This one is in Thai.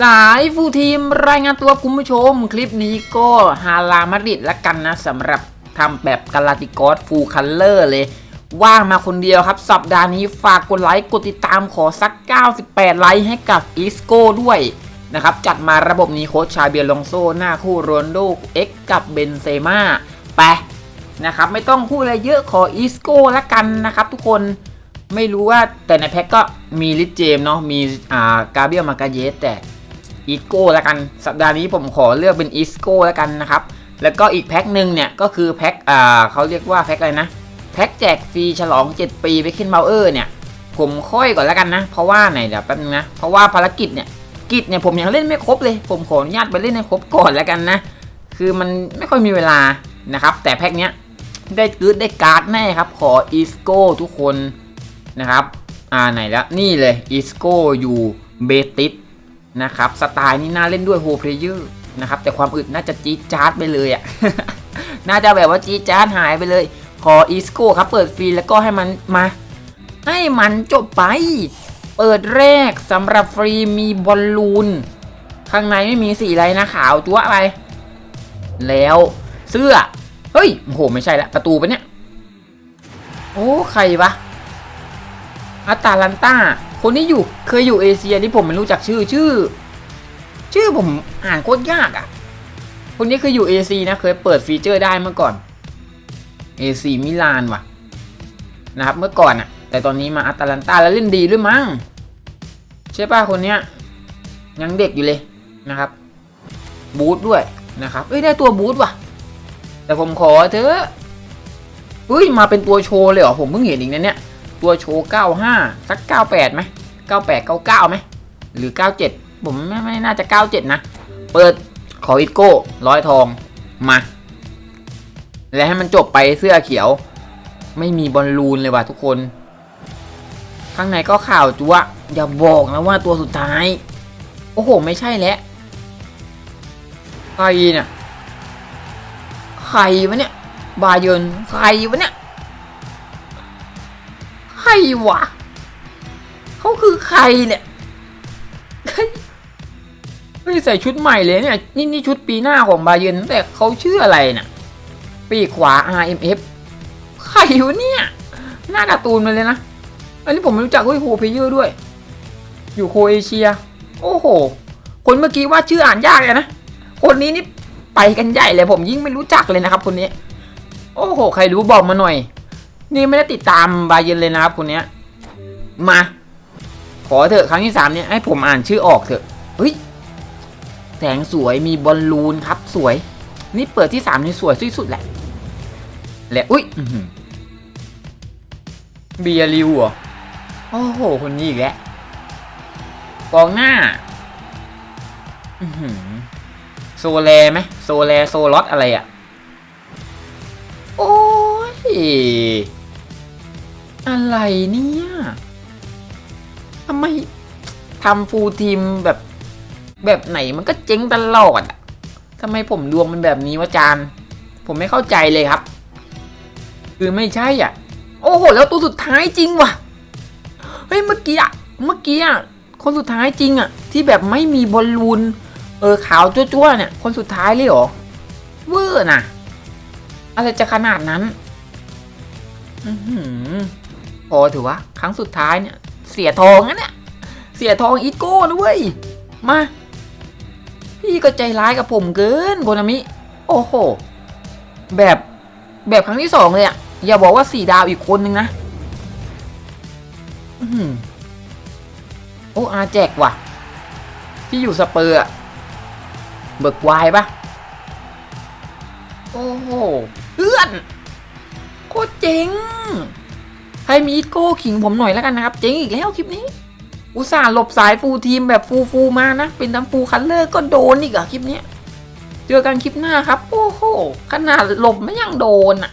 สายฟูทีมรายงานตัวคุณผู้ชม คลิปนี้ก็ฮาลามาริดละกันนะสำหรับทำแบบกาลาติกอสฟูลคัลเลอร์เลย ว่างมาคนเดียวครับ สัปดาห์นี้ฝากกดไลค์ กดติดตามขอสัก 98 ไลค์ให้กับอีสโก้ด้วยนะครับ จัดมาระบบนี้โค้ชชาเบียลองโซหน้าคู่โรนโดเอ็กกับเบนเซม่าไปนะครับไม่ต้องพูดอะไรเยอะขออีสโก้ละกันนะครับทุกคนไม่รู้ว่าแต่ในแพ็กก็มีลิเจมเนาะมีอ่ากาเบียลมากาเยสแต่ อีโก้ละกัน สัปดาห์นี้ผมขอเลือกเป็นอีสโก้ละกันนะครับ แล้วก็อีกแพ็กหนึ่งเนี่ยก็คือแพ็กอ่าเขาเรียกว่าแพ็กอะไรนะแพ็กแจกฟรีฉลอง 7 ปีไปขึ้นเบลเออร์เนี่ยผมค่อยก่อนแล้วกันนะ เพราะว่าไหนเดี๋ยวแป๊บนึงนะ เพราะว่าภารกิจเนี่ยกิจเนี่ยผมยังเล่นไม่ครบเลย ผมขออนุญาตไปเล่นให้ครบก่อนแล้วกันนะ คือมันไม่ค่อยมีเวลานะครับ แต่แพ็กเนี้ยได้กึดได้การ์ดแน่ครับ ขออีสโก้ทุกคนนะครับ อ่าไหนแล้วนี่เลยอีสโก้อยู่เบติส นะครับ สไตล์นี่น่าเล่นด้วยโฮเพลเยอร์นะครับ แต่ความอึดน่าจะจี๊ดจ๊าดไปเลยอะ่ะ น่าจะแบบว่าจี๊ดจ๊าดหายไปเลย ขออีสโก้ครับ เปิดฟรีแล้วก็ให้มันมา ให้มันจบไป เปิดแรกสำหรับฟรีมีบอลลูน ข้างในไม่มีสีอะไรนะขาวจั๊วไป แล้วเสื้อ เฮ้ยโอ้โหไม่ใช่ละประตูปะเนี่ย โอ้ใครวะอาตาลันต้า คนที่อยู่เคยอยู่เอเชียที่ผมไม่รู้จักชื่อชื่อ ชื่อผมอ่านโคตรยากอะ่ะ คนนี้เคยอยู่เอซีนะเคยเปิดฟีเจอร์ได้เมื่อก่อนเอซีมิลานว่ะนะครับเมื่อก่อนอะ่ะ แต่ตอนนี้มาอาตาลันตาแล้วเล่นดีด้วยมั้งใช่ป่ะคนเนี้ยยังเด็กอยู่เลยนะครับ บูทด้วยนะครับเอ้ยได้ตัวบูทว่ะ แต่ผมขอเถอะเฮ้ยมาเป็นตัวโชว์เลยเหรอผมเพิ่งเห็นอีกนะเนี่ย ตัวโชว์ 95 สัก 98ไหม98 99ไหมหรือ 97 ผมไม่ไม่น่าจะ 97 นะ เปิดขออิโก้ร้อยทองมา แล้วให้มันจบไปเสื้อเขียว ไม่มีบอลลูนเลยว่ะทุกคน ข้างในก็ข่าวจัวอย่าบอกนะว่าตัวสุดท้าย โอ้โห ไม่ใช่แล้วใครเนี่ยใครวะเนี่ย บาเยนใครวะเนี่ย วะ เขาคือใครเนี่ยเฮ้ยเฮ้ยใส่ชุดใหม่เลยเนี่ย นี่นี่ชุดปีหน้าของบาเยนแต่เขาชื่ออะไรน่ะ ปีขวา RMF ใครวะเนี่ย หน้าการ์ตูนมาเลยนะ อันนี้ผมไม่รู้จักเฮ้ยโฮเพเยอร์ด้วย อยู่โครเอเชีย โอ้โห คนเมื่อกี้ว่าชื่ออ่านยากเลยนะ คนนี้นี่ไปกันใหญ่เลยผมยิ่งไม่รู้จักเลยนะครับคนนี้ โอ้โห ใครรู้บอกมาหน่อย นี่ไม่ได้ติดตามบาเยนเลยนะครับคนเนี้ย มา ขอเถอะครั้งที่สามเนี่ยให้ผมอ่านชื่อออกเถอะเฮ้ยแสงสวยมีบอลลูนครับสวย นี่เปิดที่สามนี่สวยที่สุดแหละและอุ้ยเบียริวเหรอโอ้โห คนนี้อีกแล้วกองหน้าอือหือโซแลไหมโซแลโซลอตอะไรอะ่ะ โอ้ย อะไรเนี่ยทำไมทำฟูลทีมแบบแบบไหนมันก็เจ๊งตลอดอะทำไมผมดวงมันแบบนี้วะจานผมไม่เข้าใจเลยครับ คือไม่ใช่อะ โอ้โห แล้วตัวสุดท้ายจริงว่ะ เฮ้ย เมื่อกี้อะ เมื่อกี้อะ คนสุดท้ายจริงอะ ที่แบบไม่มีบอลลูน เออขาวจ้วๆเนี่ย คนสุดท้ายเลยเหรอ เวอร์น่ะ อะไรจะขนาดนั้น อือหือ พอถือว่าครั้งสุดท้ายเนี่ย เสียทองนะเนี่ยเสียทองอีโก้นะเว้ย มา พี่ก็ใจร้ายกับผมเกินโกนามิ โอ้โห แบบแบบครั้งที่สองเลยอะอย่าบอกว่าสี่ดาวอีกคนนึงนะอื้อหือโอ้อาแจกว่ะ ที่อยู่สเปอร์อะเบิกวายปะโอ้โหเพื่อน โคตรเจ๋ง ใครมีอีโก้ขิงผมหน่อยแล้วกันนะครับ เจ๋งอีกแล้วคลิปนี้ อุตส่าห์หลบสายฟูทีมแบบฟูฟูมานะ เป็นทั้งฟูคัลเลอร์ก็โดนอีกอะคลิปนี้ เจอกันคลิปหน้าครับ โอ้โห ขนาดหลบไม่ยังโดนอะ